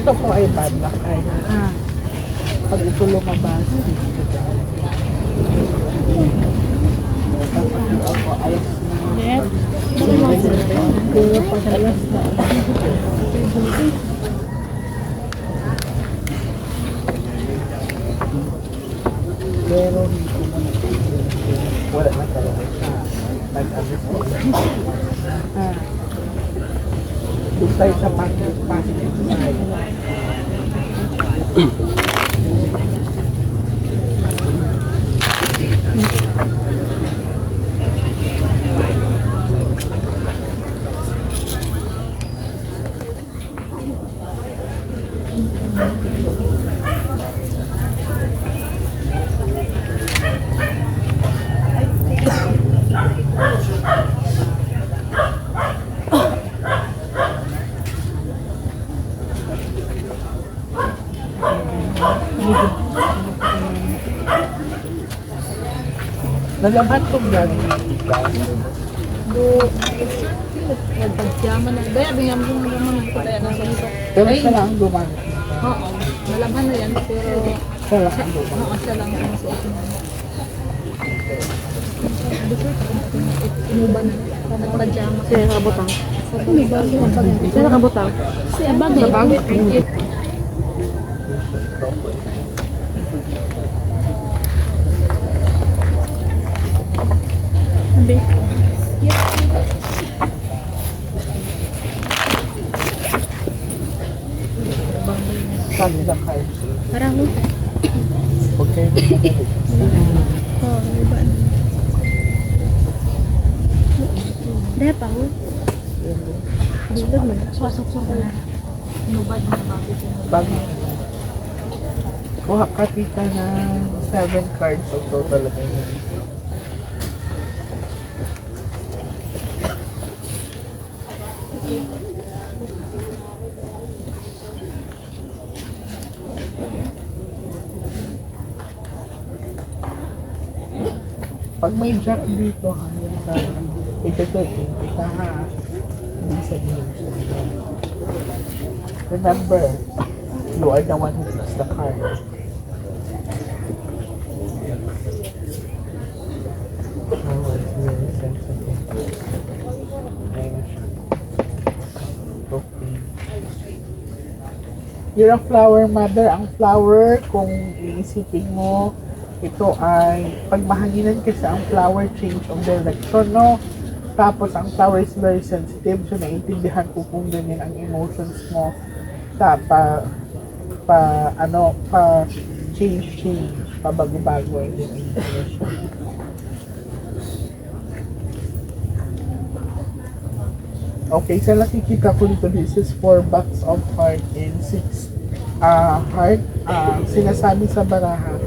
Ito po ay bad luck card. Ah. Pag ito lumabas, ay. Pero ko wala na talaga ko. Ah. Doon tayo sa positive, hmm Nalaman ko gano'n. Do. Nagpagyaman na. Daya, bingam mo naman ang kaya na sa ito. Pero siya lang ang gumamit. Oo. Nalaman na yan, pero Siya lang ang gumamit. oo, siya lang ang suot niya. Inuban na. Nagpadyama. Siya nakabutang. Siya Siya nakabutang. Siya bagay. Bagay. Hindi. Lang kayo. Parang mo. Kayo magmamalit. Oo, iba na. Dahil pa ho. Bilog mo. Pasok-sok ko na. Inubad na yun. Pag kuha ka tita ng 7 cards of total of Pag may jack dito, hanggang sa ito to, ito ha. Siya. Remember, you are the one who picks the card. You're a flower mother. Ang flower, kung iisipin mo, ito ay pag mahanginan kasi ang flower change of direction, no? Tapos ang flower is very sensitive, so naiintindihan ko kung ganyan ang emotions mo. Ta, pa, pa, ano, pa change, change, pabago-bago emotion. Okay, sa nakikita ko dito, this is 4 bucks of heart and 6 uh, heart. Uh, sinasabi sa baraha,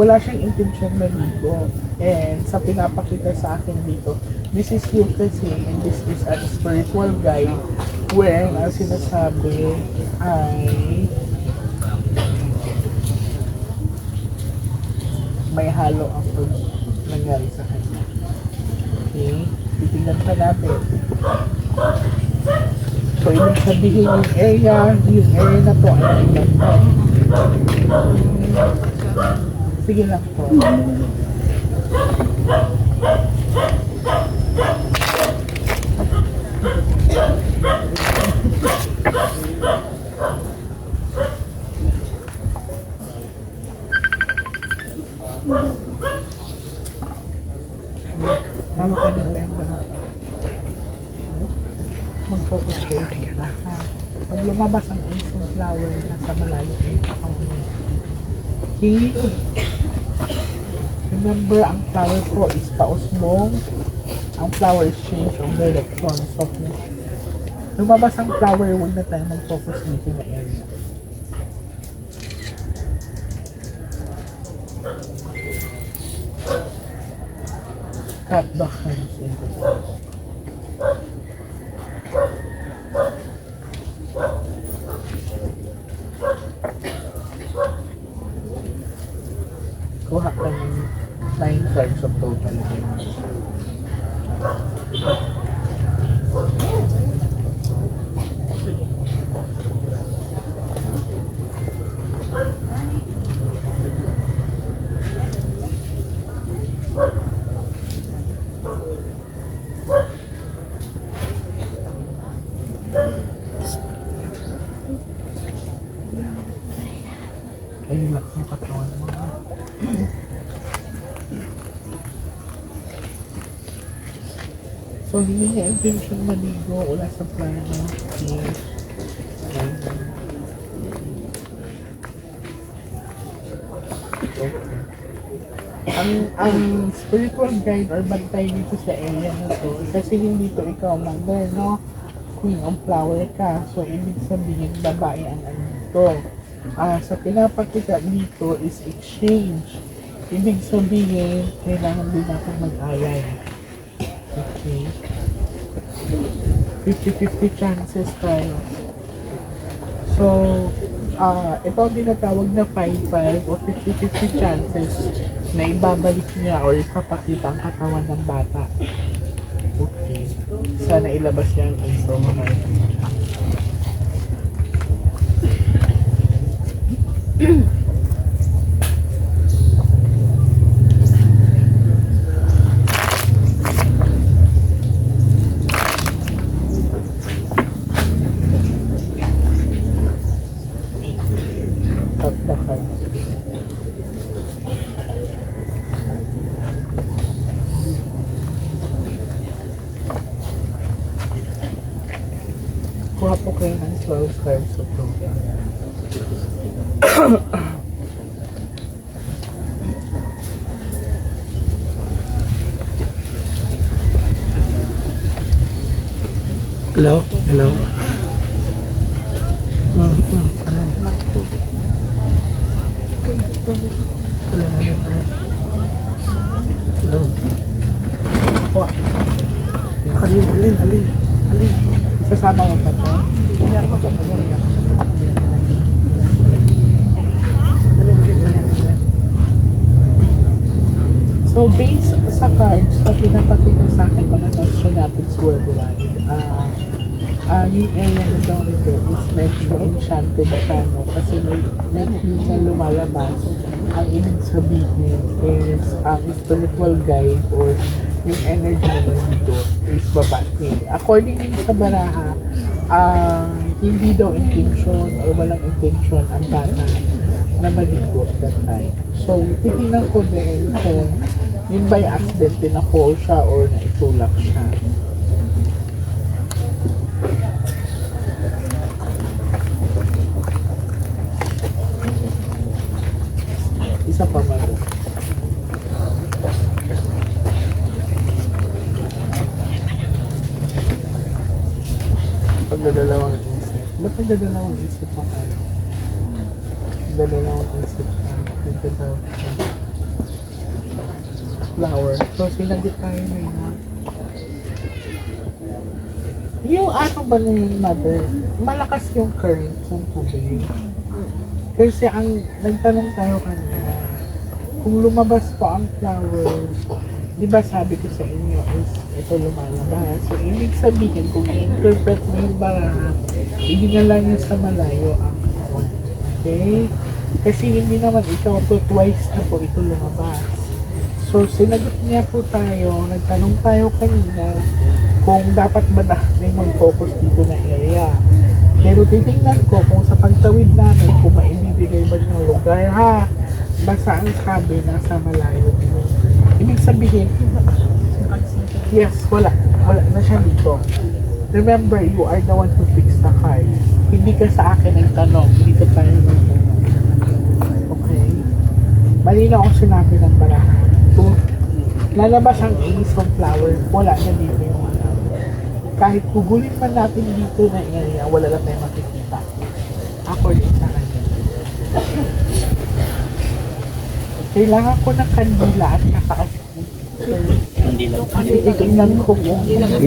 wala siyang intensyon na ligo. And sa pinapakita sa akin dito, this is you kasi and this is a spiritual guide wherein ang sinasabi ay may halo ang pag nangyari sa kanya. Okay? Titingnan pa natin. So, ibig sabihin yung area, yung area na to ay naglantan. Sige lang. Tama ka na lang ba? Mag-focus kayo dito na. Pag lumabas ang instant flower, nasa malayo kayo sa. Okay? Remember, ang flower po is pausbong. Ang flower is change of direction, softness. Lumabas ang flower, huwag na tayo mag-focus dito na area. Cut the hands into kuha ka ng 9 cards of total damage. Ay, relax yung katawan mo. So, hindi niya intention maligo. Wala sa plano. Okay. Ang ang spiritual guide or bantay dito sa area na to, kasi hindi to ikaw mother, no? Queen of flower ka. So, ibig sabihin, babae ang ano dito. Ah, sa pinapakita dito is exchange. Ibig sabihin, kailangan din ako mag-alay. Okay. 50-50 chances tayo. So, ah ito ang tinatawag na 5-5 o 50-50 chances na ibabalik niya or ipapakita ang katawan ng bata. Okay. Sana ilabas niya ang info mga tatdakan. Kuha po kayo ng 12 cards sa program. Hello? Hello? Mm, mm, ano? Hello? Kuha. Alin, alin, alin? Alin? Sasama mo pa to? Hindi ako kapag So, based sa cards na pinapakita sa akin mga Nostradamus worldwide, ah, ah, yung area na daw nito is medyo enchanted siya, no? Kasi may, may na lumalabas. Ang ibig sabihin is ang spiritual guide or yung energy na dito is babae. According din sa baraha, ah, hindi daw intention or walang intention ang bata na maligo at that time. So, titingnan ko din kung yun by accident din na-fall siya or naitulak siya. Isa pa man. Pagdadalawang isip. Ba't nagdadalawang isip ako? Nagdadalawang isip ka. Nagdadalawang flower. So, sinagot tayo na yun. Yung ano ba na yung mother, malakas yung current ng tubig. Kasi ang nagtanong tayo kanina, kung lumabas po ang flowers, di ba sabi ko sa inyo is ito lumalabas. So, ibig sabihin, kung i-interpret mo yung baraha, idinala niya sa malayo ang Okay? Kasi hindi naman ikaw to twice na po ito lumabas. So, sinagot niya po tayo, nagtanong tayo kanina kung dapat ba na mag-focus dito na area. Pero titingnan ko kung sa pagtawid namin, kung maibibigay ba ng lugar, ha? Basta ang sabi, nasa malayo. Ibig sabihin, yes, wala. Wala na siya dito. Remember, you are the one who fixed the card. Hindi ka sa akin ang tanong, hindi ka tayo ng tanong. Okay? Malinaw ang sinabi ng baraha. Kung lalabas ang ace of flower, wala na dito yung ano. Kahit pugulin man natin dito na area, wala lang tayo makikita. According sa kanya. Kailangan ko ng kandila at nakaasin. Hindi lang. Kasi itingnan ko kung kailangan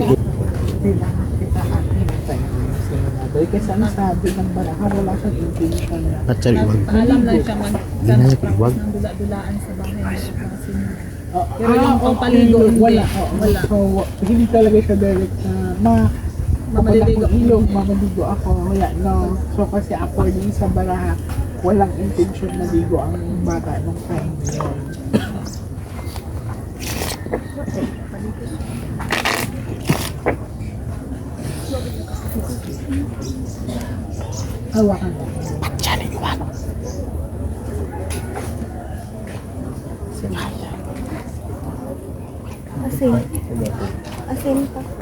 kita atin tayo sa mother. Kasi ang sabi ng baraha, wala siyang intention na Patsal, iwag. Alam na siya na iwag. Nang dula-dulaan sa bahay ng. Oh, Pero yung okay. paligo, wala. Oh, Wala. So, hindi talaga siya direct na ma. Mamaliligo. ilog, mamaligo ako. Wala, no. So, kasi according sa baraha, walang intention na ligo ang bata nung time na yun. Hawakan mo. Diyan ang iwan. Asin. Asin pa.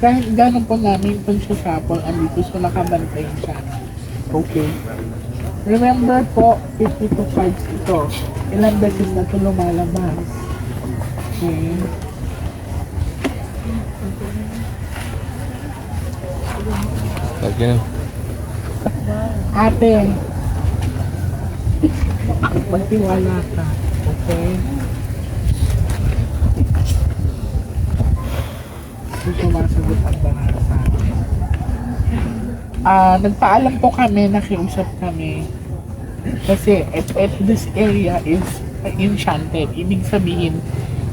Kahit gano'n po namin pagsasapol, andito so nakabantay siya. Okay. Remember po, 52 fights ito. Ilang beses na ito lumalabas. Okay. Lagyan. Ate, magtiwala ka. Okay? Sumasagot ang lahat sa akin. Ah, nagpaalam po kami, nakiusap kami. Kasi if, if this area is enchanted, ibig sabihin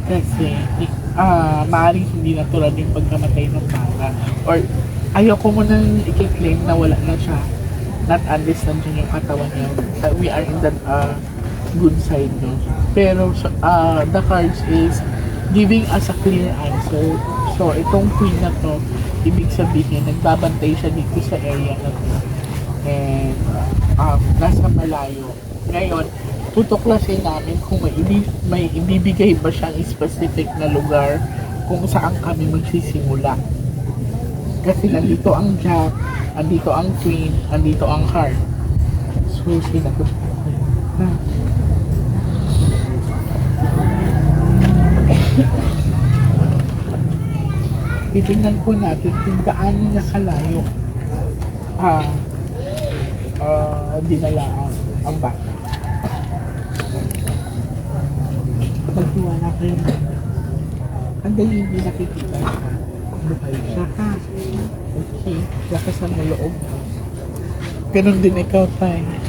kasi ah maaaring hindi natural yung pagkamatay ng bata. Or ayoko mo nang i-claim na wala na siya. Not unless nandiyan yung katawan niya. Uh, we are in the uh, good side, no? Pero uh, the cards is giving us a clear answer. So, itong queen na to, ibig sabihin, nagbabantay siya dito sa area na to. And, um, nasa malayo. Ngayon, tutuklasin namin kung may, may ibibigay ba siyang specific na lugar kung saan kami magsisimula. Kasi nandito ang jack, andito ang queen, andito ang heart. So, sinagot ko. Titingnan po natin kung gaano niya kalayo ah, ah, dinala ang, ang bata. Magtiwala kayo na. Hanggang hindi nakikita siya. Buhay siya ha. Okay. Lakasan mo loob. Ganon din ikaw tayo.